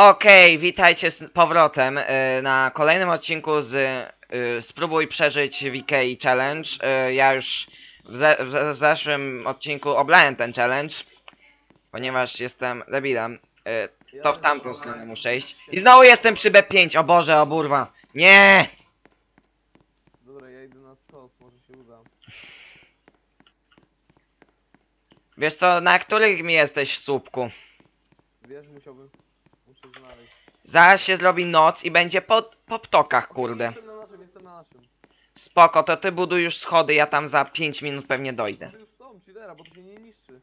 Okej, witajcie z powrotem y, na kolejnym odcinku z y, Spróbuj przeżyć w Ikei Challenge. Y, ja już w, ze w, ze- w zeszłym odcinku oblałem ten challenge, ponieważ jestem debilem. Y, to w tamtą stronę muszę iść. I znowu jestem przy B5, o Boże, o burwa. Nie! Dobra, ja idę na skos, może się uda. Wiesz co, na których mi jesteś w słupku? Wiesz, musiałbym... Muszę znaleźć. Zaraz się zrobi noc i będzie po, po ptokach, kurde. Jestem na naszym, jestem na naszym. Spoko, to ty buduj już schody, ja tam za 5 minut pewnie dojdę. Schody już są, chillera, bo to się nie niszczy.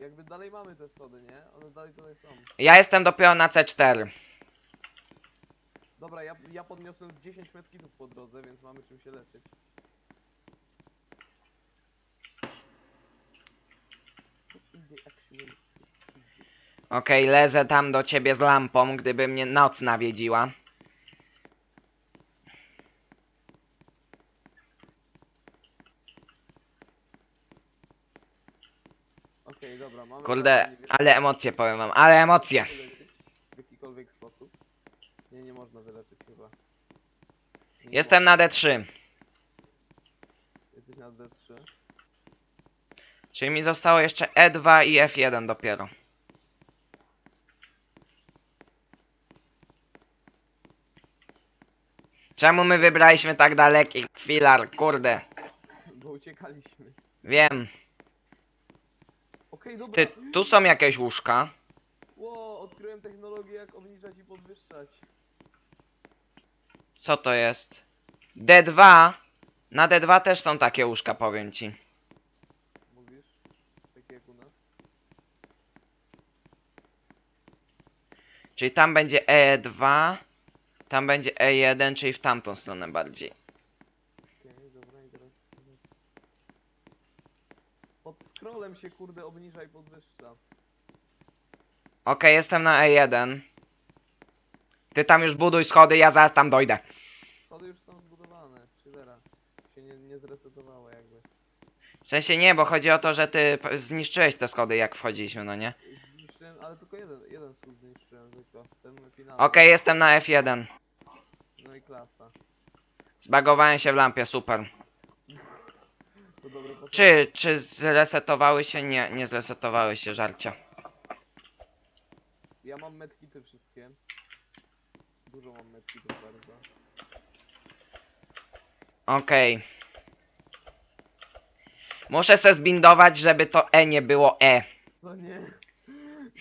Jakby dalej mamy te schody, nie? One dalej tutaj są. Ja jestem dopiero na C4. Dobra, ja, ja podniosłem z 10 medkitów po drodze, więc mamy czym się leczyć. In the actual- Okej, lezę tam do ciebie z lampą, gdyby mnie noc nawiedziła. Okej, dobra, mamy... Kurde, ale emocje powiem wam, ale emocje. w jakikolwiek sposób. Nie, nie można wyleczyć chyba. Nie Jestem na D3, można. Jesteś na D3. czyli mi zostało jeszcze E2 i F1 dopiero. Czemu my wybraliśmy tak daleki filar, kurde. Bo uciekaliśmy. Wiem. Okej, dobra. Ty, tu są jakieś łóżka. Ło, odkryłem technologię jak obniżać i podwyższać. Co to jest? D2. Na D2 też są takie łóżka, powiem ci. Mówisz? Takie jak u nas. Czyli tam będzie E2, tam będzie E1, czyli w tamtą stronę bardziej. Okej, dobra i teraz... Pod scrollem się kurde obniża i podwyższa. Okej, jestem na E1. Ty tam już buduj schody, ja zaraz tam dojdę. Schody już są zbudowane. Chillera. Się nie, nie zresetowało jakby. W sensie nie, bo chodzi o to, że ty p- zniszczyłeś te schody jak wchodziliśmy, no nie? Zniszczyłem, ale tylko jeden, jeden schód zniszczyłem tylko. Ten finalny. Okej, jestem na F1. No i klasa. Zbagowałem się w lampie, super. To dobre Czy, czy zresetowały się? Nie, nie zresetowały się, żarcia. Ja mam medkity wszystkie. Dużo mam medkitów bardzo. Okej. Muszę se zbindować, żeby to E nie było E. Co nie?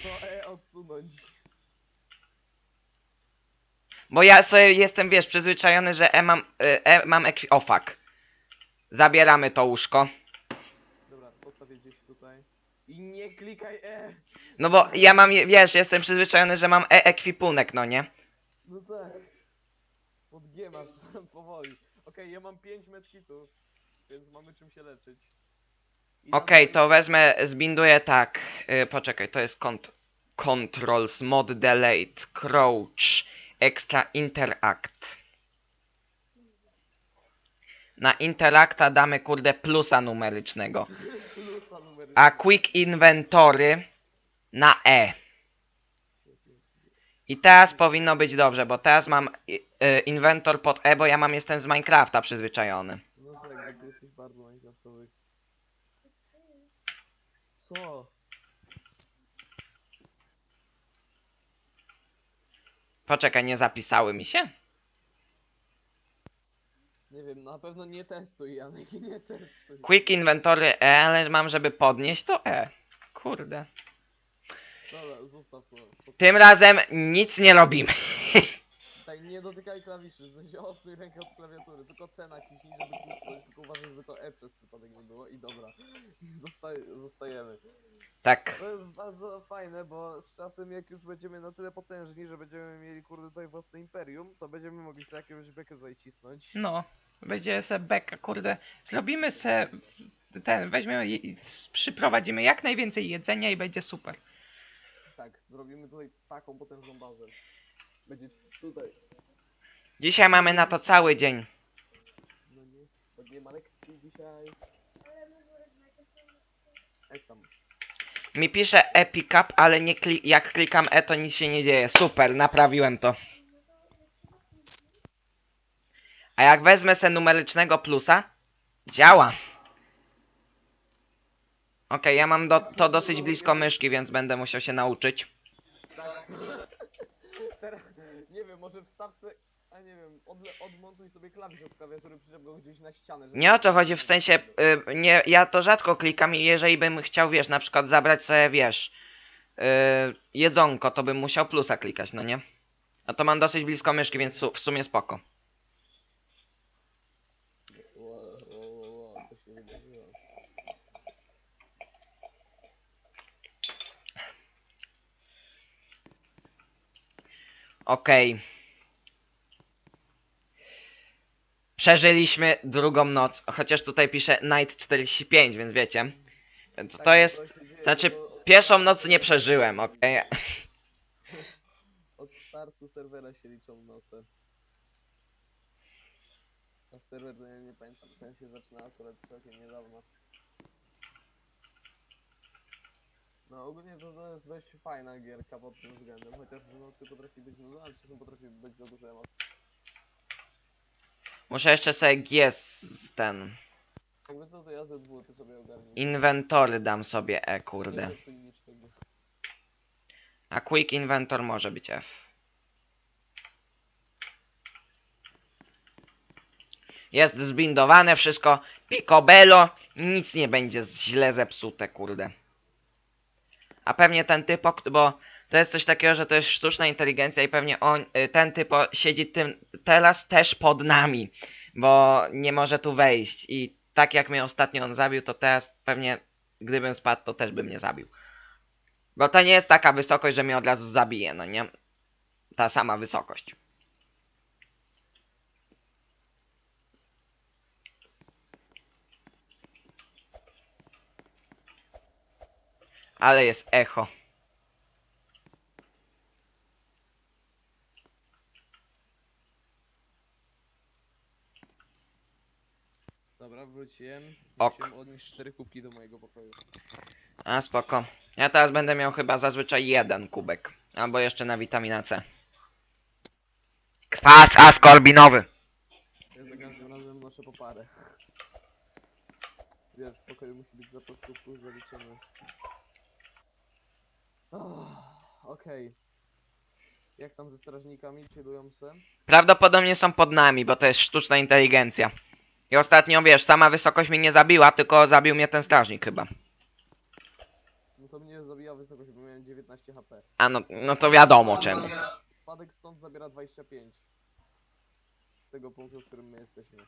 To E odsunąć. Bo ja sobie jestem, wiesz, przyzwyczajony, że E mam, y, e mam ekwi... O fuck. Zabieramy to łóżko. Dobra, postawię gdzieś tutaj. I nie klikaj E! No bo ja mam, wiesz, jestem przyzwyczajony, że mam E ekwipunek, no nie? No tak. Pod G masz powoli. Okej, ja mam 5 medkitów, więc mamy czym się leczyć. I Okej, mam- to wezmę, zbinduję tak. Y, poczekaj, to jest kont Controls, Mod Delete, Crouch, Extra Interact. Na Interacta damy kurde plusa numerycznego. A Quick Inventory na E. I teraz powinno być dobrze, bo teraz mam y, y, inwentor pod E, bo ja mam jestem z Minecrafta przyzwyczajony. No tak, bo ty jesteś bardzo minecraftowy. Co? Poczekaj, nie zapisały mi się? Nie wiem, na pewno nie testuj, Janek, nie testuj. Quick Inventory E, ale mam, żeby podnieść to E. Kurde. Dobra, zostaw to. spokojnie. Tym razem nic nie robimy. Tak, nie dotykaj klawiszy, w sensie odsuń rękę od klawiatury, tylko C naciśnij, żeby kucnąć, tylko uważaj, żeby to E przez przypadek nie było i dobra. Zosta zostajemy. Tak. To jest bardzo fajne, bo z czasem jak już będziemy na tyle potężni, że będziemy mieli kurde tutaj własne imperium, to będziemy mogli sobie jakiegoś bekę tutaj cisnąć. No. Będzie se beka, kurde. Zrobimy se ten, weźmiemy i przyprowadzimy jak najwięcej jedzenia i będzie super. Tak, zrobimy tutaj taką potężną bazę. Będzie tutaj, Dzisiaj mamy na to cały dzień. no nie, bo nie ma lekcji dzisiaj. Jak tam? Mi pisze Epic Cup, ale nie kli jak klikam E to nic się nie dzieje. Super, naprawiłem to. A jak wezmę se numerycznego plusa, działa. Okej, ja mam do, to dosyć blisko myszki, więc będę musiał się nauczyć. Tak. Może wstaw se, a nie wiem, odle, odmontuj sobie klawisz od klawiatury, przyczep go gdzieś na ścianę. żeby- Nie o to chodzi, w sensie, y, nie, ja to rzadko klikam i jeżeli bym chciał, wiesz, na przykład zabrać sobie, wiesz, y, jedzonko, to bym musiał plusa klikać, no nie? A to mam dosyć blisko myszki, więc su w sumie spoko. Się wydarzyło? Okej. Przeżyliśmy drugą noc, chociaż tutaj pisze Night 45, więc wiecie. To, Tak, to no jest, znaczy pierwszą noc nie przeżyłem, okej? Od startu serwera się liczą noce. A serwer, no ja nie pamiętam, ten się zaczyna akurat całkiem niedawno. No ogólnie to, to jest dość fajna gierka pod tym względem, chociaż w nocy potrafi być nudna, ale czasem potrafi być za dużo emocji. Muszę jeszcze sobie G z ten, Jakby co, to ja ZW, ty sobie ogarnij. inwentory dam sobie E, Nie kurde. zepsuj niczego. A Quick Inventor może być F. Jest zbindowane wszystko, picobello, nic nie będzie z- źle zepsute, kurde. A pewnie ten typo, bo to jest coś takiego, że to jest sztuczna inteligencja i pewnie on, y, ten typo siedzi tym teraz też pod nami, bo nie może tu wejść i tak jak mnie ostatnio on zabił, to teraz pewnie gdybym spadł, to też by mnie zabił. Bo to nie jest taka wysokość, że mnie od razu zabije, no nie? Ta sama wysokość. Ale jest echo. Dobra, wróciłem. Ok. Musiałem odnieść cztery kubki do mojego pokoju. A spoko. Ja teraz będę miał chyba zazwyczaj jeden kubek. Albo jeszcze na witamina C. Kwas askorbinowy. Ja za każdym razem noszę po parę. Wiesz, w pokoju musi być zapas kubków zaliczony. Oh, Okej. Jak tam ze strażnikami? Chillują se? Prawdopodobnie są pod nami, bo to jest sztuczna inteligencja. I ostatnio, wiesz, sama wysokość mnie nie zabiła, tylko zabił mnie ten strażnik chyba. No to mnie zabija wysokość, bo miałem 19 HP. A no, no to wiadomo czemu. Spadek stąd zabiera 25. Z tego punktu, w którym my jesteśmy.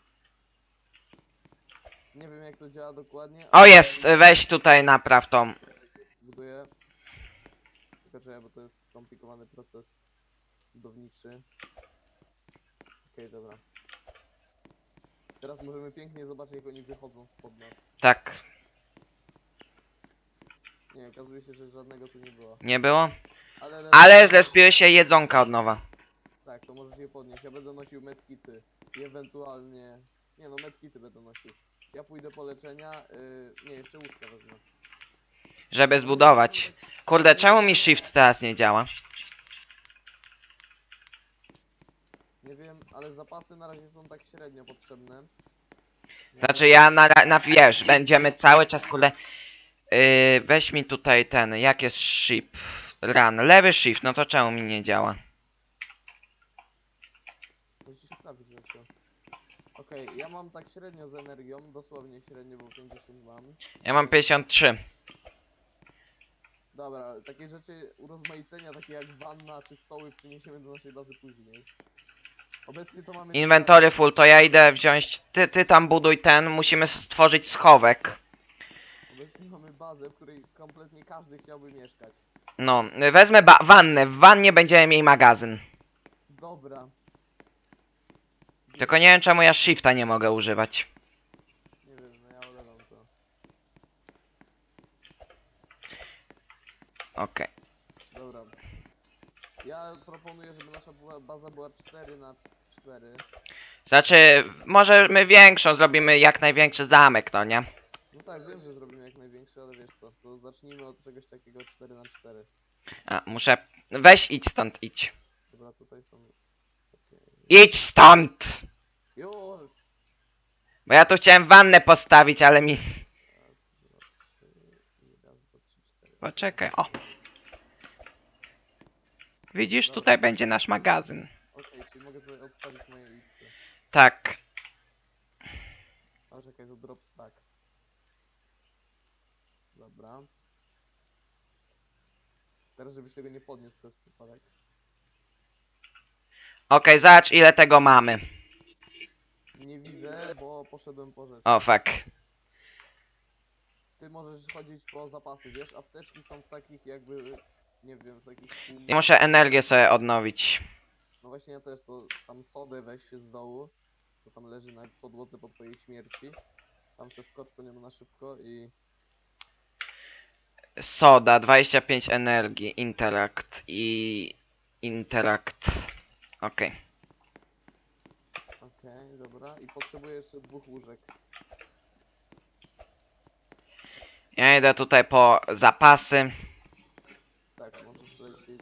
Nie wiem jak to działa dokładnie. O ale jest, weź tutaj napraw to. Buduję. Czekaj, bo to jest skomplikowany proces budowniczy. Okej, dobra. Teraz możemy pięknie zobaczyć jak oni wychodzą spod nas. Tak, Nie, okazuje się, że żadnego tu nie było. nie było? Ale, Ale zlespiły się jedzonka od nowa. Tak, to możesz je podnieść. Ja będę nosił medkity. I ewentualnie... Nie no, medkity będę nosił. Ja pójdę po leczenia. Yy... Nie, jeszcze łóżka wezmę. Żeby zbudować. Kurde, czemu mi shift teraz nie działa? Nie wiem, ale zapasy na razie są tak średnio potrzebne. Znaczy ja na, na wiesz, będziemy cały czas kurde. Yy, weź mi tutaj ten, jak jest shift? Run, lewy shift, no to czemu mi nie działa? Musisz zresztą. Okej, ja mam tak średnio z energią, dosłownie średnio, bo 50 mam. Ja mam 53. Dobra, takie rzeczy urozmaicenia, takie jak wanna czy stoły przyniesiemy do naszej bazy później. Obecnie to mamy... Inwentory full, to ja idę wziąć. Ty, ty tam buduj ten, musimy stworzyć schowek. Obecnie mamy bazę, w której kompletnie każdy chciałby mieszkać. No, wezmę ba- wannę, w wannie będziemy mieli magazyn. Dobra. Tylko nie wiem czemu ja shifta nie mogę używać. Nie wiem, no ja olewam to. Okej. Ja proponuję, żeby nasza była, baza była 4 na 4 Znaczy, może my większą zrobimy jak największy zamek, no nie? No tak, wiem, że zrobimy jak największy, ale wiesz co, to zacznijmy od czegoś takiego 4 na 4 A, muszę... Weź idź stąd, idź. Dobra, tutaj są... Idź stąd! Już! Bo ja tu chciałem wannę postawić, ale mi... Raz, dwa, trzy i raz, dwa, trzy, cztery. Poczekaj, o. Widzisz, tutaj będzie nasz magazyn. Okej, czyli mogę tutaj odstawić moje iksy. Tak. A czekaj, to drop stack. Dobra. Teraz żebyś tego nie podniósł przez przypadek. Okej, zobacz ile tego mamy. Nie widzę, bo poszedłem po rzecz. O, fuck. Ty możesz chodzić po zapasy, wiesz? Apteczki są w takich jakby, nie wiem, w takich pół... Ja muszę energię sobie odnowić. No właśnie ja też, to tam sodę weź się z dołu, co tam leży na podłodze po twojej śmierci. Tam się skocz po niemu na szybko i... Soda, 25 energii, interact i... Interact. Okej. Okej, dobra. I potrzebuję jeszcze dwóch łóżek. Ja idę tutaj po zapasy. Tak, możesz lecieć.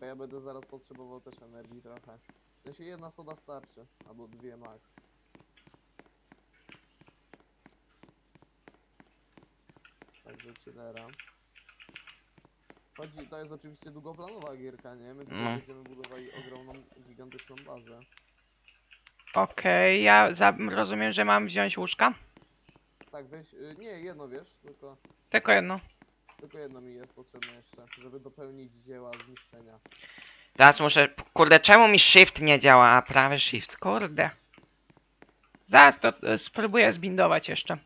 Bo ja będę zaraz potrzebował też energii trochę. W sensie jedna soda starczy, albo dwie max. Także chillera. Chodzi, to jest oczywiście długoplanowa gierka, nie? My tutaj No. będziemy budowali ogromną, gigantyczną bazę. Okej, ja za... rozumiem, że mam wziąć łóżka? Tak, weź, y, nie, jedno wiesz, tylko, Tylko jedno. Tylko jedno mi jest potrzebne jeszcze, żeby dopełnić dzieła zniszczenia. Teraz muszę... Kurde, czemu mi shift nie działa, a prawy shift? Kurde. Zaraz to e, spróbuję zbindować jeszcze.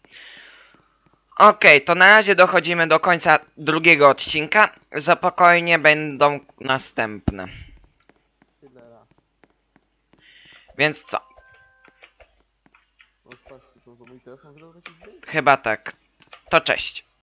Okej, to na razie dochodzimy do końca drugiego odcinka. Spokojnie będą następne. Więc co? No fakt, to, to mój telefon wydał taki dźwięk? Chyba tak. To cześć.